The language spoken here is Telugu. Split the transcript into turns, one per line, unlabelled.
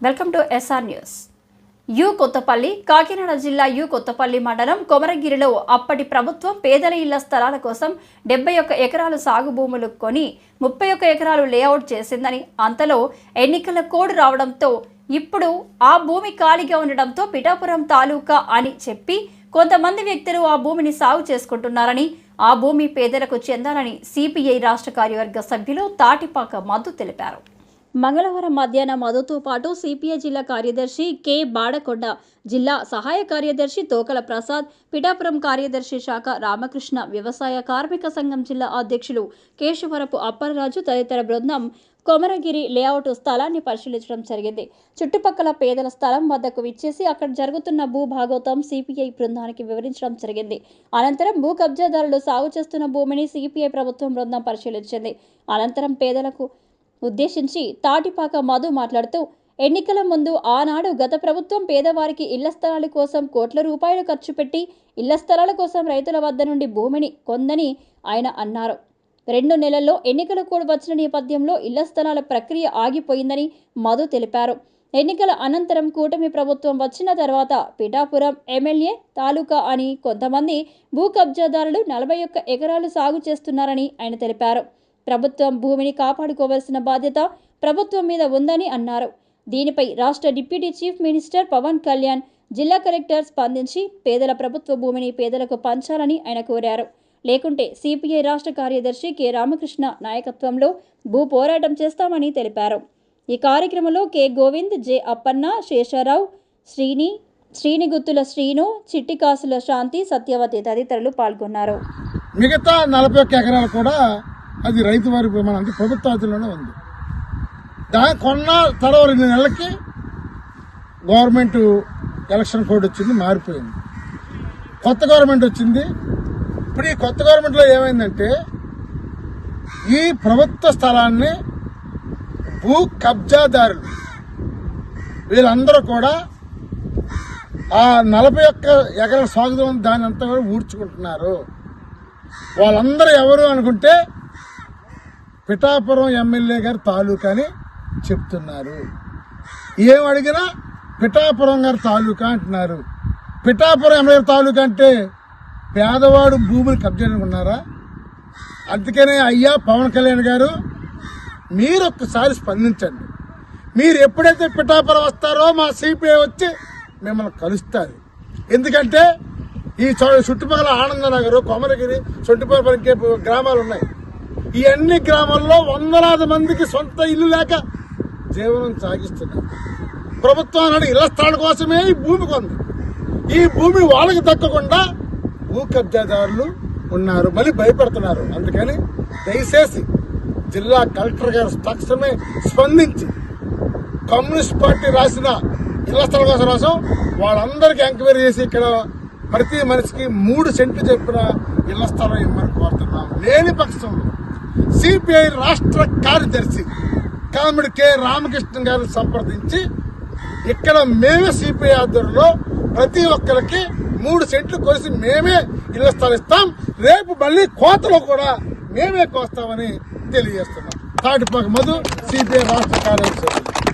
Welcome to SR news. U Kothapalli Kakinada జిల్లా యు కొత్తపల్లి మండలం కొమరగిరిలో అప్పటి ప్రభుత్వం పేదల ఇళ్ళ స్థలాల కోసం డెబ్బై ఒక్క ఎకరాలు సాగు భూములు కొని ముప్పై ఒక్క ఎకరాలు లేఅవుట్ చేసిందని అంతలో ఎన్నికల కోడ్ రావడంతో ఇప్పుడు ఆ భూమి ఖాళీగా ఉండడంతో పిఠాపురం తాలూకా అని చెప్పి కొంతమంది వ్యక్తులు ఆ భూమిని సాగు చేసుకుంటున్నారని ఆ భూమి పేదలకు చెందాలని సిపిఐ రాష్ట్ర కార్యవర్గ సభ్యులు తాటిపాక మధు తెలిపారు. మంగళవారం మధ్యాహ్నం మధుతో పాటు సిపిఐ జిల్లా కార్యదర్శి కె. బాడకొండ జిల్లా సహాయ కార్యదర్శి తోకల ప్రసాద్ పిఠాపురం కార్యదర్శి శాఖ రామకృష్ణ వ్యవసాయ కార్మిక సంఘం జిల్లా అధ్యక్షులు కేశవరపు అప్పలరాజు తదితర బృందం కొమరగిరి లేఅవుట్ స్థలాన్ని పరిశీలించడం జరిగింది. చుట్టుపక్కల పేదల స్థలం వద్దకు విచ్చేసి అక్కడ జరుగుతున్న భూ భాగోతం సిపిఐ బృందానికి వివరించడం జరిగింది. అనంతరం భూ కబ్జాదారులు సాగు చేస్తున్న భూమిని సిపిఐ ప్రభుత్వం బృందం పరిశీలించింది. అనంతరం పేదలకు ఉద్దేశించి తాటిపాక మధు మాట్లాడుతూ ఎన్నికల ముందు ఆనాడు గత ప్రభుత్వం పేదవారికి ఇళ్ళ స్థలాల కోసం కోట్ల రూపాయలు ఖర్చు పెట్టి ఇళ్ళ స్థలాల కోసం రైతుల వద్ద నుండి భూమిని కొందని ఆయన అన్నారు. రెండు నెలల్లో ఎన్నికల కోడ్ వచ్చిన నేపథ్యంలో ఇళ్ళ స్థలాల ప్రక్రియ ఆగిపోయిందని మధు తెలిపారు. ఎన్నికల అనంతరం కూటమి ప్రభుత్వం వచ్చిన తర్వాత పిఠాపురం ఎమ్మెల్యే తాలూకా అని కొంతమంది భూ కబ్జాదారులు నలభై ఒక్క ఎకరాలు సాగు చేస్తున్నారని ఆయన తెలిపారు. ప్రభుత్వం భూమిని కాపాడుకోవాల్సిన బాధ్యత ప్రభుత్వం మీద ఉందని అన్నారు. దీనిపై రాష్ట్ర deputy chief minister Pawan Kalyan జిల్లా కలెక్టర్ స్పందించి పేదల ప్రభుత్వ భూమిని పేదలకు పంచాలని ఆయన కోరారు. లేకుంటే సిపిఐ రాష్ట్ర కార్యదర్శి కె. రామకృష్ణ నాయకత్వంలో భూ పోరాటం చేస్తామని తెలిపారు. ఈ కార్యక్రమంలో కె. గోవింద్ జె. అప్పన్న శేషారావు శ్రీని శ్రీనిగుత్తుల శ్రీను చిట్టికాసుల శాంతి సత్యవతి తదితరులు పాల్గొన్నారు.
మిగతా నలభై ఒక్క ఎకరాలు కూడా అది రైతు వారి ప్రమాణం. అంటే ప్రభుత్వ ఆధీనంలోనే ఉంది. దా కొన్న తర్వాత రెండు నెలలకి గవర్నమెంట్ ఎలక్షన్ కోడ్ వచ్చింది మారిపోయింది. కొత్త గవర్నమెంట్ వచ్చింది. ఇప్పుడు ఈ కొత్త గవర్నమెంట్లో ఏమైందంటే ఈ ప్రభుత్వ స్థలాన్ని భూ కబ్జాదారులు వీళ్ళందరూ కూడా ఆ నలభై ఒక్క ఎకరాల సాగుదం దాని అంతా కూడా ఊడ్చుకుంటున్నారు. వాళ్ళందరూ ఎవరు అనుకుంటే పిఠాపురం ఎమ్మెల్యే గారి తాలూకా అని చెప్తున్నారు. ఏం అడిగినా పిఠాపురం గారి తాలూకా అంటున్నారు. పిఠాపురం ఎమ్మెల్యే తాలూకా అంటే పేదవాడు భూమిని కబ్జనుకున్నారా అందుకనే అయ్యా పవన్ కళ్యాణ్ గారు మీరు ఒక్కసారి స్పందించండి. మీరు ఎప్పుడైతే పిఠాపురం వస్తారో మా సిపిఐ వచ్చి మిమ్మల్ని కలుస్తారు. ఎందుకంటే ఈ చుట్టుపక్కల ఆనందనగర్ కొమరగిరి చుట్టుపక్కల ఇంకే గ్రామాలు ఉన్నాయి. ఈ అన్ని గ్రామాల్లో వందలాది మందికి సొంత ఇల్లు లేక జీవనం సాగిస్తున్నారు. ప్రభుత్వం అన్నాడు ఇళ్ళ స్థలాల కోసమే ఈ భూమి కొంది. ఈ భూమి వాళ్ళకి దక్కకుండా భూ కబ్జాదారులు ఉన్నారు. మళ్ళీ భయపడుతున్నారు. అందుకని దయచేసి జిల్లా కలెక్టర్ గారు తక్షణమే స్పందించి కమ్యూనిస్ట్ పార్టీ రాసిన ఇళ్ళ స్థలం కోసం కోసం వాళ్ళందరికీ ఎంక్వైరీ చేసి ఇక్కడ ప్రతి మనిషికి మూడు సెంట్లు చెప్పిన ఇళ్ళ స్థలం ఇవ్వమని కోరుతున్నాం. లేని పక్షంలో సిపిఐ రాష్ట్ర కార్యదర్శి కామిడి కె రామకృష్ణ గారిని సంప్రదించి ఇక్కడ మేమే సిపిఐ ఆధ్వర్యంలో ప్రతి ఒక్కరికి మూడు సెంట్లు కొలిసి మేమే ఇళ్ళ స్థలం ఇస్తాం రేపు మళ్ళీ కోతలో కూడా మేమే కోస్తామని తెలియజేస్తున్నాం. తాటిపాక మధు సిపిఐ రాష్ట్ర కార్యదర్శి.